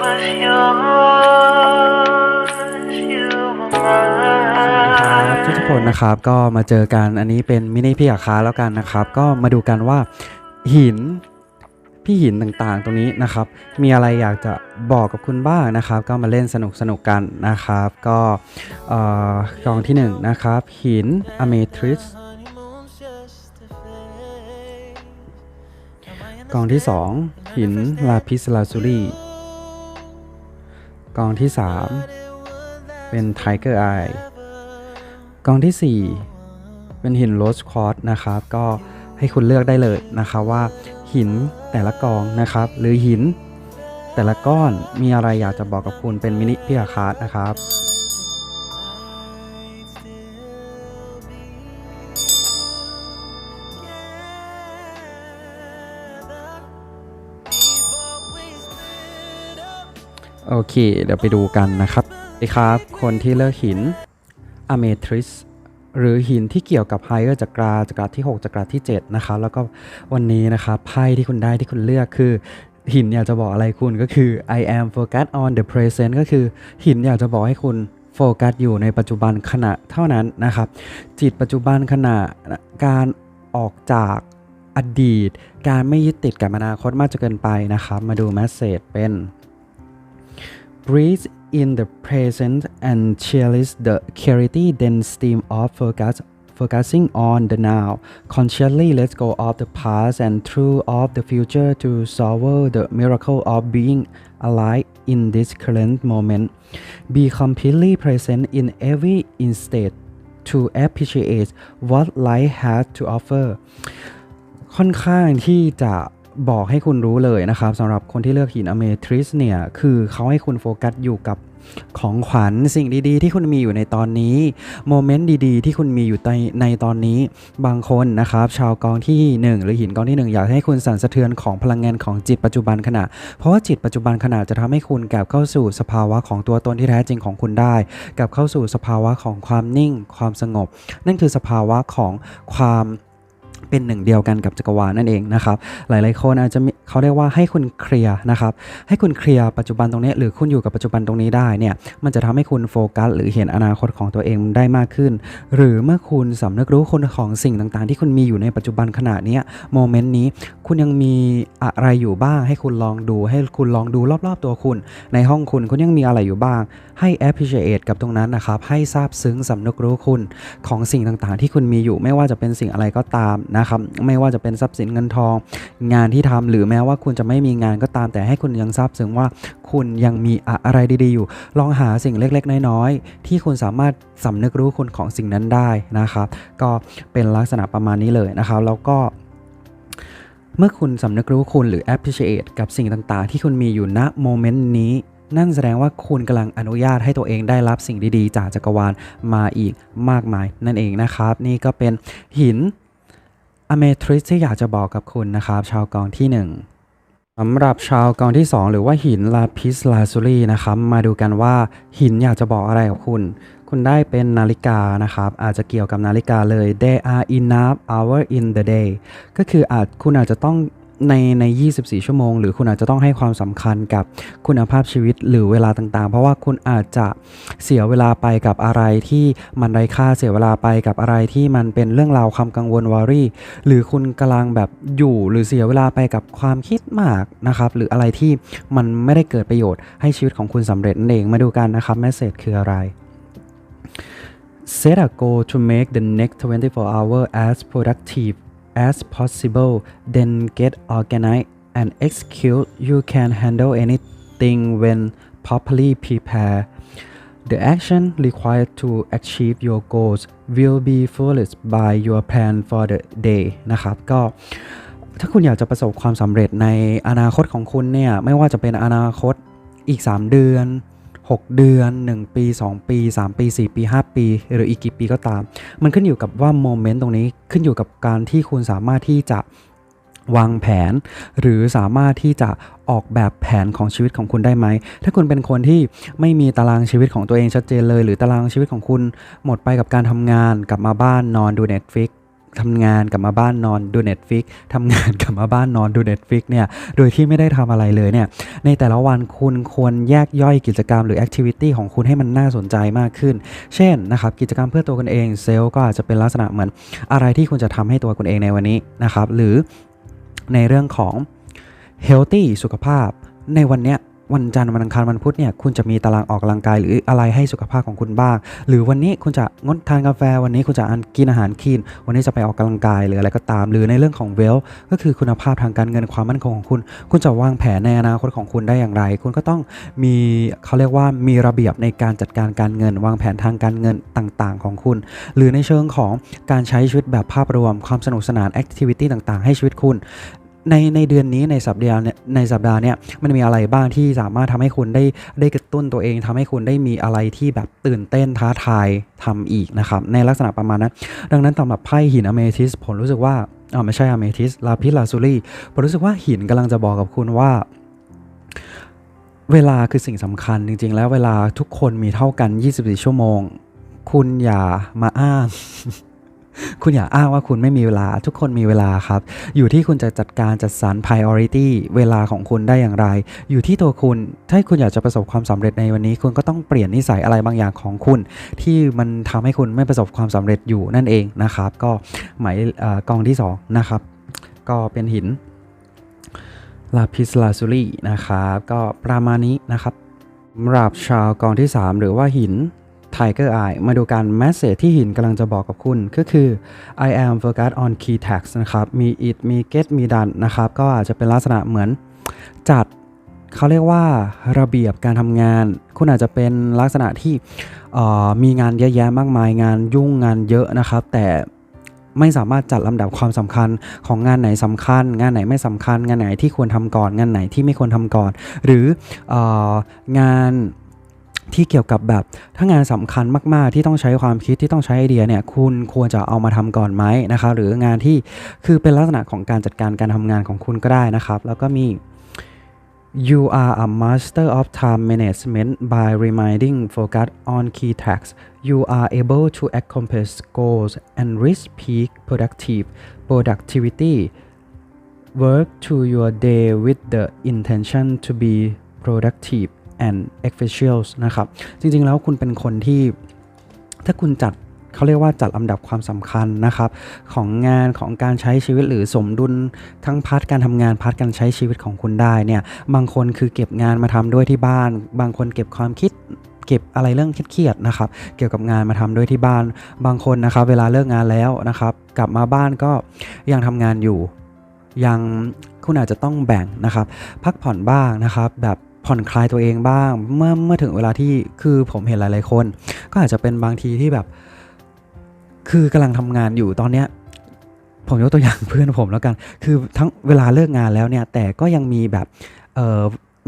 was yours, you were ครับ mine. ทุกคนนะครับก็มาเจอกันอันนี้เป็นมินิพี่อาคาแล้วกันนะครับ ก็มาดูกันว่าหินพี่หินต่างๆ ตรงนี้นะครับ มีอะไรอยากจะบอกกับคุณบ้างนะครับ ก็มาเล่นสนุกสนุกๆกันนะครับ ก็กองที่หนึ่งนะครับ หินอเมทริสกองที่สองหินลาพิสลาซูรี กองที่สามเป็นไทเกอร์ไอกองที่ 4 เป็นหินโรสคอร์สนะครับ ก็ให้คุณเลือกได้เลยนะครับว่าหินแต่ละกองนะครับ หรือหินแต่ละก้อนมีอะไรอยากจะบอกกับคุณเป็นมินิพิอาคาร์ดนะครับ โอเค เดี๋ยวไปดูกันนะครับสวัสดีครับ คนที่เลือกหินอเมทริสหรือหินที่เกี่ยวกับไฮเออร์จักราจักราที่ 6จักราที่ 7 นะครับแล้วก็วันนี้นะครับไพ่ที่คุณได้ที่คุณเลือกคือ หินอยากจะบอกอะไรคุณก็คือ I am focused on the present ก็คือหินอยากจะบอกให้คุณโฟกัสอยู่ในปัจจุบันขณะเท่านั้นนะครับ จิตปัจจุบันขณะการออกจากอดีต การไม่ยึดติดกับอนาคตมากจนเกินไปนะครับ มาดูแมสเซจเป็น breathe in the present and cherish the clarity then steam of focus focusing on the now consciously let go of the past and through of the future to savor the miracle of being alive in this current moment be completely present in every instant to appreciate what life has to offer ค่อนข้างที่จะ บอกให้คุณรู้เลยนะครับสำหรับคนที่เลือกหินอเมทริสเนี่ย คือเขาให้คุณโฟกัสอยู่กับของขวัญสิ่งดีๆ ที่คุณมีอยู่ในตอนนี้โมเมนต์ดีๆ ที่คุณมีอยู่ในในตอนนี้บางคนนะครับ ชาวกองที่ 1 หรือหินกองที่ 1 อยากให้คุณสั่นสะเทือนของพลังงานของจิตปัจจุบันขณะ เพราะว่าจิตปัจจุบันขณะจะทำให้คุณกลับเข้าสู่สภาวะของตัวตนที่แท้จริงของคุณได้กลับเข้าสู่สภาวะของความนิ่ง ความสงบ นั่นคือสภาวะของความ เป็นหนึ่งเดียวกันกับจักรวาลนั่นเองนะครับหลายๆคนอาจจะเขาเรียกว่าให้คุณเคลียร์นะครับให้คุณเคลียร์ปัจจุบันตรงนี้หรือคุณอยู่กับปัจจุบันตรงนี้ได้เนี่ยมันจะทำให้คุณโฟกัส หรือเห็นอนาคตของตัวเองได้มากขึ้น หรือเมื่อคุณสำนึกรู้คุณของสิ่งต่างๆ ที่คุณมีอยู่ในปัจจุบันขณะนี้โมเมนต์นี้คุณยังมีอะไรอยู่บ้าง ให้คุณลองดู ให้คุณลองดูรอบๆตัวคุณ ในห้องคุณคุณยังมีอะไรอยู่บ้าง ให้ appreciate กับตรงนั้นนะครับให้ซาบซึ้งสำนึกรู้คุณของสิ่งต่างๆ ที่คุณมีอยู่ไม่ว่าจะเป็นสิ่งอะไรก็ตามนะครับไม่ว่าจะเป็นทรัพย์สินเงินทอง งานที่ทำหรือแม้ว่าคุณจะไม่มีงานก็ตามแต่ให้คุณยังซาบซึ้งว่าคุณยังมีอะไรดีๆอยู่ ลองหาสิ่งเล็กๆ น้อยๆ ที่คุณสามารถสำนึกรู้คุณของสิ่งนั้นได้นะครับ ก็เป็นลักษณะประมาณนี้เลยนะครับ แล้วก็เมื่อคุณสำนึกรู้คุณหรือ appreciate กับสิ่งต่างๆ ที่คุณมีอยู่ณโมเมนต์นี้ นั่นแสดงว่าคุณกำลังอนุญาตให้ตัวเองได้รับสิ่งดีๆ จากจักรวาลมาอีกมากมายนั่นเองนะครับ นี่ก็เป็นหิน อเมทริสที่อยากจะบอกกับคุณนะครับ ชาวกองที่ 1สำหรับชาวกองที่ 2 หรือว่าหินลาพิสลาซูรีนะครับ มาดูกันว่าหินอยากจะบอกอะไรกับคุณ คุณได้เป็นนาฬิกานะครับ อาจจะเกี่ยวกับนาฬิกาเลย they are enough hour in the day ก็คืออาจคุณอาจจะต้อง ในใน 24 ชั่วโมง หรือคุณอาจจะต้องให้ความสำคัญกับคุณภาพชีวิตหรือเวลาต่างๆ เพราะว่าคุณอาจจะเสียเวลาไปกับอะไรที่มันไร้ค่าเสียเวลาไปกับอะไรที่มันเป็นเรื่องราวความกังวลวารี่ หรือคุณกำลังแบบอยู่หรือเสียเวลาไปกับความคิดมากนะครับ หรืออะไรที่มันไม่ได้เกิดประโยชน์ให้ชีวิตของคุณสำเร็จนั่นเองมาดูกันนะครับแมสเซจคืออะไร Set a goal to make the next 24 hour as productive as possible then get organized and execute you can handle anything when properly prepared the action required to achieve your goals will be fueled by your plan for the day นะครับก็ถ้าคุณอยากจะประสบความสำเร็จในอนาคตของคุณเนี่ย ไม่ว่าจะเป็นอนาคตอีก 3 เดือน 6 เดือน 1 ปี 2 ปี 3 ปี 4 ปี 5 ปี หรืออีกกี่ปีก็ตาม มันขึ้นอยู่กับว่าโมเมนต์ตรงนี้ขึ้นอยู่กับการที่คุณสามารถที่จะวางแผน หรือสามารถที่จะออกแบบแผนของชีวิตของคุณได้ไหม ถ้าคุณเป็นคนที่ไม่มีตารางชีวิตของตัวเองชัดเจนเลย หรือตารางชีวิตของคุณหมดไปกับการทำงาน กลับมาบ้านนอนดู Netflix ทำงานกลับมาบ้านนอนดู Netflix ทำงานกลับมาบ้านนอนดู Netflix เนี่ย โดยที่ไม่ได้ทำอะไรเลยเนี่ย ในแต่ละวันคุณควรแยกย่อยกิจกรรมหรือแอคทิวิตี้ของคุณให้มันน่าสนใจมากขึ้น เช่นนะครับกิจกรรมเพื่อตัวคุณเองเซลล์ก็อาจจะเป็นลักษณะเหมือน อะไรที่คุณจะทำให้ตัวคุณเองในวันนี้นะครับ หรือในเรื่องของ healthy สุขภาพในวันเนี้ย วันจันทร์วันอังคารวันพุธเนี่ยคุณจะมีตารางออกกำลังกายหรืออะไรให้สุขภาพของคุณบ้าง หรือวันนี้คุณจะงดทานกาแฟ วันนี้คุณจะกินอาหารคลีน วันนี้จะไปออกกำลังกายหรืออะไรก็ตาม หรือในเรื่องของเวลก็คือคุณภาพทางการเงินความมั่นคงของคุณ คุณจะวางแผนในอนาคตของคุณได้อย่างไร คุณก็ต้องมีเขาเรียกว่ามีระเบียบในการจัดการการเงิน วางแผนทางการเงินต่างๆ ของคุณ หรือในเชิงของการใช้ชีวิตแบบภาพรวมความสนุกสนานแอคทิวิตี้ต่างๆ ให้ชีวิตคุณ ในในเดือนนี้ในสัปดาห์เนี่ยในสัปดาห์เนี้ยมันมีอะไรบ้างที่สามารถทำให้คุณได้ได้กระตุ้นตัวเองทำให้คุณได้มีอะไรที่แบบตื่นเต้นท้าทายทำอีกนะครับในลักษณะประมาณนั้นดังนั้นสำหรับไพ่หินอเมทิสผมรู้สึกว่าอ๋อไม่ใช่อเมทิสลาพิสลาซูรี่ผมรู้สึกว่าหินกำลังจะบอกกับคุณว่าเวลาคือสิ่งสำคัญจริง ๆ แล้วเวลาทุกคนมีเท่ากัน 24 ชั่วโมง คุณอย่ามาอ้าง คุณอย่าอ้างว่าคุณไม่มีเวลา ทุกคนมีเวลาครับ อยู่ที่คุณจะจัดการจัดสรร priority เวลาของคุณได้อย่างไร อยู่ที่ตัวคุณถ้าคุณอยากจะประสบความสำเร็จในวันนี้ คุณก็ต้องเปลี่ยนนิสัยอะไรบางอย่างของคุณ ที่มันทำให้คุณไม่ประสบความสำเร็จอยู่นั่นเองนะครับ ก็หมายกองที่สองนะครับ ก็เป็นหินลาพิสลาซูรีนะครับ ก็ประมาณนี้นะครับสำหรับชาวกองที่ 3 หรือว่าหิน Tiger Eye มาดูการแมสเซจที่หินกำลังจะบอกกับคุณ ก็คือ I am focused on key tags นะครับ มี it มี get มี done นะครับ ก็อาจจะเป็นลักษณะเหมือนจัดเขาเรียกว่าระเบียบการทำงาน คุณอาจจะเป็นลักษณะที่มีงานเยอะแยะมากมายงานยุ่งงานเยอะนะครับ แต่ไม่สามารถจัดลำดับความสำคัญของงานไหนสำคัญ งานไหนไม่สำคัญ งานไหนที่ควรทำก่อน งานไหนที่ไม่ควรทำก่อน หรืออองาน ที่เกี่ยวกับแบบถ้างานสำคัญมาก ๆ ที่ต้องใช้ความคิดที่ต้องใช้ไอเดียเนี่ยคุณควรจะเอามาทำก่อนไหมนะครับหรืองานที่คือเป็นลักษณะของการจัดการการทำงานของคุณก็ได้นะครับ แล้วก็มี You are a master of time management by reminding focus on key tasks. You are able to accomplish goals and reach peak productive productivity. Work to your day with the intention to be productive and efficient นะครับ จริงๆแล้วคุณเป็นคนที่ถ้าคุณจัดเขาเรียกว่าจัดลำดับความสำคัญนะครับ ของงานของการใช้ชีวิตหรือสมดุลทั้งพาร์ทการทำงานพาร์ทการใช้ชีวิตของคุณได้เนี่ยบางคนคือเก็บงานมาทำด้วยที่บ้าน บางคนเก็บความคิดเก็บอะไรเรื่องเครียดๆนะครับ เกี่ยวกับงานมาทำด้วยที่บ้าน บางคนนะครับ เวลาเลิกงานแล้วนะครับ กลับมาบ้านก็ยังทำงานอยู่ ยังคุณอาจจะต้องแบ่งนะครับ พักผ่อนบ้างนะครับ แบบ ผ่อนคลายตัวเองบ้าง เมื่อเมื่อถึงเวลาที่คือผมเห็นหลาย ๆ คน ก็อาจจะเป็นบางทีที่แบบ คือกำลังทำงานอยู่ตอนเนี้ยผมยกตัวอย่างเพื่อนผมแล้วกัน คือทั้งเวลาเลิกงานแล้วเนี่ย แต่ก็ยังมีแบบ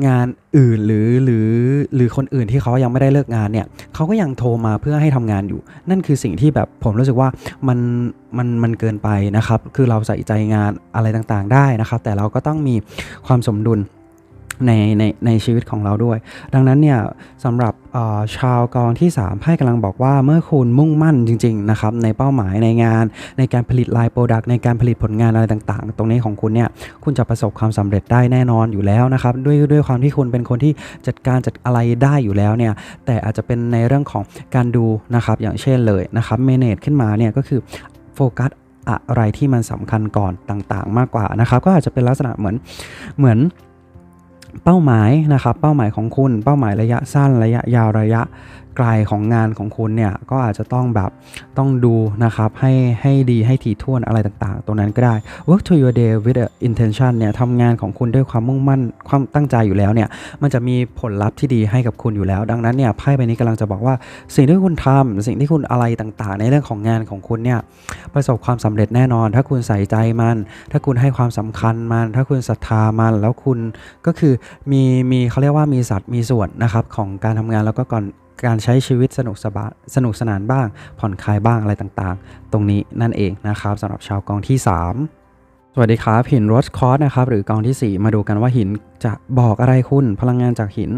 งานอื่นหรือหรือหรือคนอื่นที่เขายังไม่ได้เลิกงานเนี่ยเขาก็ยังโทรมาเพื่อให้ทำงานอยู่ นั่นคือสิ่งที่แบบผมรู้สึกว่ามันมันมันเกินไปนะครับ คือเราใส่ใจงานอะไรต่างๆได้นะครับ แต่เราก็ต้องมีความสมดุล ในในในชีวิตของเราด้วย ดังนั้นเนี่ยสำหรับชาวกองที่3ไพ่กำลังบอกว่าเมื่อคุณมุ่งมั่นจริงๆนะครับในเป้าหมายในงาน ในการผลิตลายโปรดักต์ในการผลิตผลงานอะไรต่างๆ ตรงนี้ของคุณเนี่ยคุณจะประสบความสำเร็จได้แน่นอนอยู่แล้วนะครับด้วยด้วยความที่คุณเป็นคนที่จัดการจัดอะไรได้อยู่แล้วเนี่ยแต่อาจจะเป็นในเรื่องของการดูนะครับอย่างเช่นเลยนะครับเมเนจขึ้นมาเนี่ยก็คือโฟกัสอะไรที่มันสำคัญก่อนต่างๆ มากกว่านะครับก็อาจจะเป็นลักษณะเหมือนเหมือน เป้าหมายนะครับ เป้าหมายของคุณ เป้าหมายระยะสั้น ระยะยาว ระยะ ไกลของงานของคุณเนี่ยก็อาจจะต้องแบบต้องดูนะครับให้ให้ดีให้ถี่ถ้วนอะไรต่างๆ ตรงนั้นก็ได้ work to your day with intention เนี่ยทำงานของคุณด้วยความมุ่งมั่นความตั้งใจอยู่แล้วเนี่ยมันจะมีผลลัพธ์ที่ดีให้กับคุณอยู่แล้ว ดังนั้นเนี่ยไพ่ใบนี้กำลังจะบอกว่า สิ่งที่คุณทำสิ่งที่คุณอะไรต่างๆ ในเรื่องของงานของคุณเนี่ยประสบความสำเร็จแน่นอน ถ้าคุณใส่ใจมัน ถ้าคุณให้ความสำคัญมัน ถ้าคุณศรัทธามันแล้วคุณก็คือมีมีเขาเรียกว่ามีสัตว์มีส่วนนะครับของการทำงานแล้วก็ก่อน การใช้ชีวิตสนุกสบายสนุกสนานบ้าง ผ่อนคลายบ้างอะไรต่างๆ ตรงนี้นั่นเองนะครับสำหรับชาวกองที่ 3สวัสดีครับหินโรสคอร์สนะครับหรือกองทีสี่ 4 มาดูกันว่าหินจะบอกอะไรคุณ พลังงานจากหิน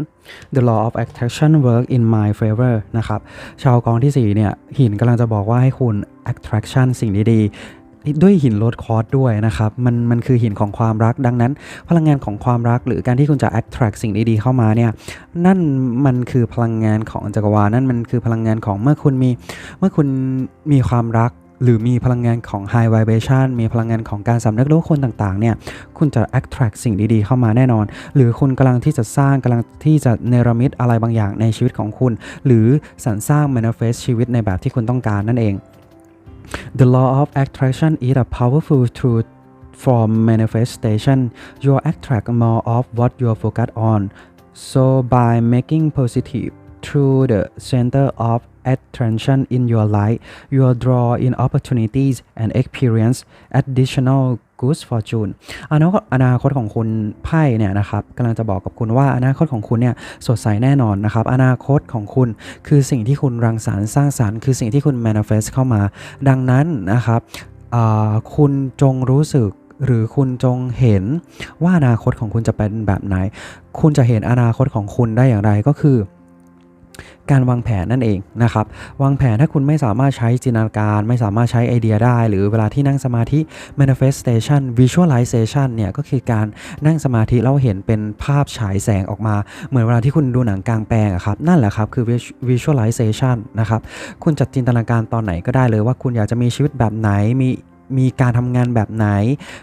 The law of attraction work in my favor นะครับชาวกองที่ 4 เนี่ยหินกำลังจะบอกว่าให้คุณ attraction สิ่งดีๆ ด้วยหินโรดคอร์สด้วยนะครับ มันมันคือหินของความรักดังนั้น พลังงานของความรักหรือการที่คุณจะ attract สิ่งดีๆเข้ามาเนี่ยนั่นมันคือพลังงานของจักรวาลนั่นมันคือพลังงานของเมื่อคุณมีเมื่อคุณมีความรักหรือมีพลังงานของ high vibration มีพลังงานของการสำนึกรู้คนต่างๆ เนี่ย คุณจะ attract สิ่งดีๆ เข้ามาแน่นอน หรือคุณกำลังที่จะสร้างกำลังที่จะเนรมิตอะไรบางอย่างในชีวิตของคุณ หรือสรรสร้าง manifest ชีวิตในแบบที่คุณต้องการนั่นเอง The law of attraction is a powerful tool for manifestation. You attract more of what you focus on. So by making positive through the center of attention in your life, you will draw in opportunities and experience additional good fortune อนาคตอนาคตของคุณไพ่เนี่ยนะครับกำลังจะบอกกับคุณว่าอนาคตของคุณเนี่ยสดใสแน่นอนนะครับ อนาคตของคุณคือสิ่งที่คุณรังสรรค์สร้างสรรค์ คือสิ่งที่คุณ manifest เข้ามา ดังนั้นนะครับคุณจงรู้สึกหรือคุณจงเห็นว่าอนาคตของคุณจะเป็นแบบไหน คุณจะเห็นอนาคตของคุณได้อย่างไรก็คือ การวางแผนนั่นเองนะครับ วางแผนถ้าคุณไม่สามารถใช้จินตนาการ ไม่สามารถใช้ไอเดียได้ หรือเวลาที่นั่งสมาธิ manifestation visualization เนี่ยก็คือการนั่งสมาธิแล้วเห็นเป็นภาพฉายแสงออกมา เหมือนเวลาที่คุณดูหนังกลางแปลงอะครับนั่นแหละครับคือ visualization นะครับคุณจัดจินตนาการตอนไหนก็ได้เลยว่าคุณอยากจะมีชีวิตแบบไหนมี มีการทำงานแบบไหน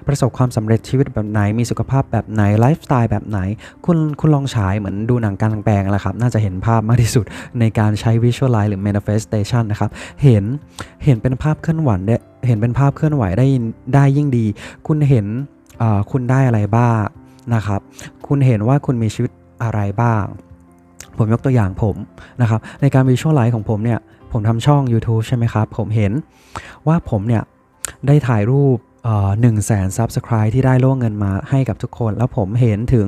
ประสบความสำเร็จชีวิตแบบไหน มีสุขภาพแบบไหน ไลฟ์สไตล์แบบไหน คุณคุณลองฉายเหมือนดูหนังกลางแปลงแหละครับ น่าจะเห็นภาพมากที่สุดในการใช้ visualize หรือ manifestation นะครับ เห็นเห็นเป็นภาพเคลื่อนไหวได้เห็นเป็นภาพเคลื่อนไหวได้ได้ยิ่งดี คุณเห็นคุณได้อะไรบ้างนะครับ คุณเห็นว่าคุณมีชีวิตอะไรบ้าง ผมยกตัวอย่างผมนะครับ ในการ visualize ของผมเนี่ย ผมทำช่อง YouTube ใช่ไหมครับ ผมเห็นว่าผมเนี่ย ได้ถ่ายรูปหนึ่งแสนซับสไคร์ที่ได้ล่วงเงินมาให้กับทุกคน แล้วผมเห็นถึง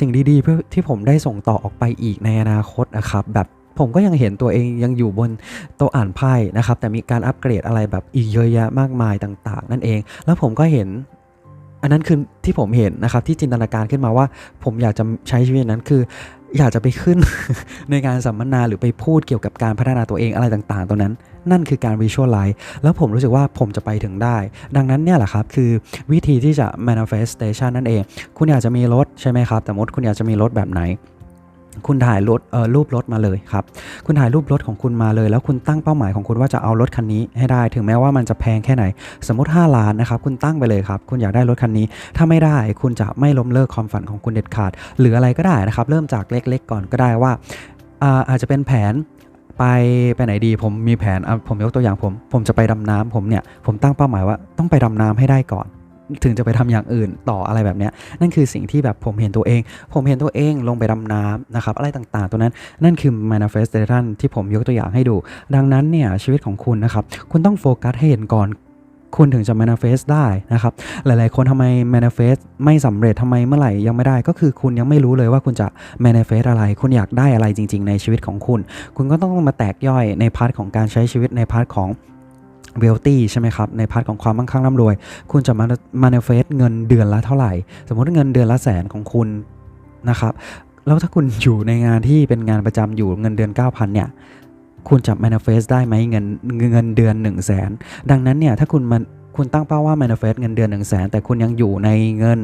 สิ่งดีๆที่ผมได้ส่งต่อออกไปอีกในอนาคตนะครับ แบบผมก็ยังเห็นตัวเองยังอยู่บนโต๊ะอ่านไพ่นะครับ แต่มีการอัปเกรดอะไรแบบอีกเยอะแยะมากมายต่างๆ นั่นเอง แล้วผมก็เห็นอันนั้นคือที่ผมเห็นนะครับที่จินตนาการขึ้นมาว่า ผมอยากจะใช้ชีวิตนั้นคือ อยากจะไปขึ้นในการสัมมนาหรือไปพูดเกี่ยวกับการพัฒนาตัวเองอะไรต่างๆ ตรงนั้น นั่นคือการ visualize แล้วผมรู้สึกว่าผมจะไปถึงได้ ดังนั้นเนี่ยแหละครับ คือวิธีที่จะ manifestation นั่นเอง คุณอยากจะมีรถใช่ไหมครับ แต่มดคุณอยากจะมีรถแบบไหนคุณถ่ายรถเอ่อรูปรถมาเลยครับ คุณถ่ายรูปรถของคุณมาเลย แล้วคุณตั้งเป้าหมายของคุณว่าจะเอารถคันนี้ให้ได้ ถึงแม้ว่ามันจะแพงแค่ไหน สมมติ 5 ล้านนะครับ คุณตั้งไปเลยครับ คุณอยากได้รถคันนี้ ถ้าไม่ได้ คุณจะไม่ล้มเลิกความฝันของคุณเด็ดขาด หรืออะไรก็ได้นะครับ เริ่มจากเล็ก ๆ ก่อนก็ได้ว่าอ่าอาจจะเป็นแผน ไปไปไหนดีผมมีแผนผมยกตัวอย่างผม ผมจะไปดำน้ำผมเนี่ยผมตั้งเป้าหมายว่าต้องไปดำน้ำให้ได้ก่อน ถึงจะไปทำอย่างอื่นต่ออะไรแบบนี้นั่นคือสิ่งที่แบบผมเห็นตัวเอง ผมเห็นตัวเองลงไปดำน้ำนะครับอะไรต่างๆ ตัวนั้นนั่นคือ manifestation ที่ผมยกตัวอย่างให้ดู ดังนั้นเนี่ยชีวิตของคุณนะครับคุณต้องโฟกัสให้เห็นก่อน คุณถึงจะ manifest ได้นะครับ หลายๆ คนทำไม manifest ไม่สำเร็จทำไมเมื่อไหร่ยังไม่ได้ ก็คือคุณยังไม่รู้เลยว่าคุณจะ manifest อะไร คุณอยากได้อะไรจริง ๆ ในชีวิตของคุณ คุณก็ต้องมาแตกย่อยในพาร์ทของการใช้ชีวิตในพาร์ทของ wealthy ใช่ไหมครับ ในพาร์ทของความมั่งคั่งร่ำรวย คุณจะ manifest เงินเดือนละเท่าไหร่ สมมติเงินเดือนละแสนของคุณนะครับ แล้วถ้าคุณอยู่ในงานที่เป็นงานประจำอยู่เงินเดือน 9,000เนี่ย คุณจะ manifest ได้ไหมเงินเงินเดือน 1 0 0 0 0แสนดังนั้นเนี่ยถ้าคุณมันคุณตั้งเป้าว่า manifest เงินเดือน 1 0 0 0 0แสนแต่คุณยังอยู่ในเงิน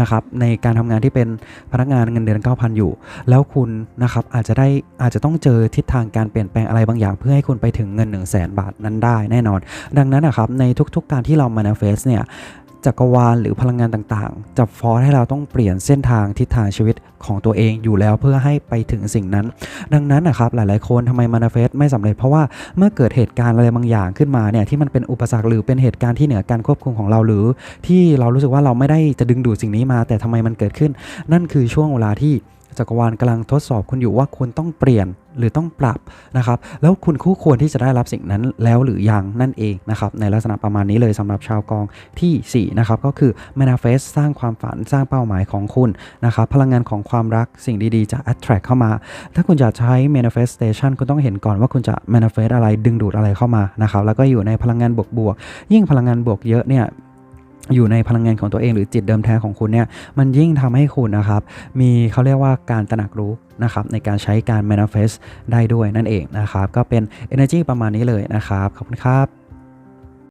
นะครับในการทำงานที่เป็นพนักงานเงินเดือน 9,000 อยู่ แล้วคุณนะครับอาจจะได้อาจจะต้องเจอทิศทางการเปลี่ยนแปลงอะไรบางอย่าง เพื่อให้คุณไปถึงเงิน 1 0 0 0 0แสนบาทนั้นได้แน่นอน ดังนั้นนะครับในทุกๆการที่เรา manifest เนี่ยจักรวาลหรือพลังงานต่างๆ จะฟอร์สให้เราต้องเปลี่ยนเส้นทางทิศทางชีวิต ของตัวเองอยู่แล้วเพื่อให้ไปถึงสิ่งนั้น ดังนั้นนะครับหลายๆ คนทำไมมานาเฟสไม่สำเร็จเพราะว่าเมื่อเกิดเหตุการณ์อะไรบางอย่างขึ้นมาเนี่ยที่มันเป็นอุปสรรคหรือเป็นเหตุการณ์ที่เหนือการควบคุมของเราหรือ ที่เรารู้สึกว่าเราไม่ได้จะดึงดูดสิ่งนี้มา แต่ทำไมมันเกิดขึ้น นั่นคือช่วงเวลาที่ จักรวาลกำลังทดสอบคุณอยู่ว่าคุณต้องเปลี่ยนหรือต้องปรับนะครับ แล้วคุณคู่ควรที่จะได้รับสิ่งนั้นแล้วหรือยังนั่นเองนะครับ ในลักษณะประมาณนี้เลยสำหรับชาวกองทีสี่ 4 นะครับ ก็คือ manifest สร้างความฝันสร้างเป้าหมายของคุณนะครับ พลังงานของความรักสิ่งดีๆ จะ attract เข้ามา ถ้าคุณอยากใช้ manifestation คุณต้องเห็นก่อนว่าคุณจะ manifest อะไรดึงดูดอะไรเข้ามานะครับ แล้วก็อยู่ในพลังงานบวกๆยิ่งพลังงานบวกเยอะเนี่ย อยู่ในพลังงานของตัวเองหรือจิตเดิมแท้ของคุณเนี่ยมันยิ่งทำให้คุณนะครับ มีเขาเรียกว่าการตระหนักรู้นะครับในการใช้การ manifest ได้ด้วยนั่นเองนะครับ ก็เป็น energy ประมาณนี้เลยนะครับ ขอบคุณครับ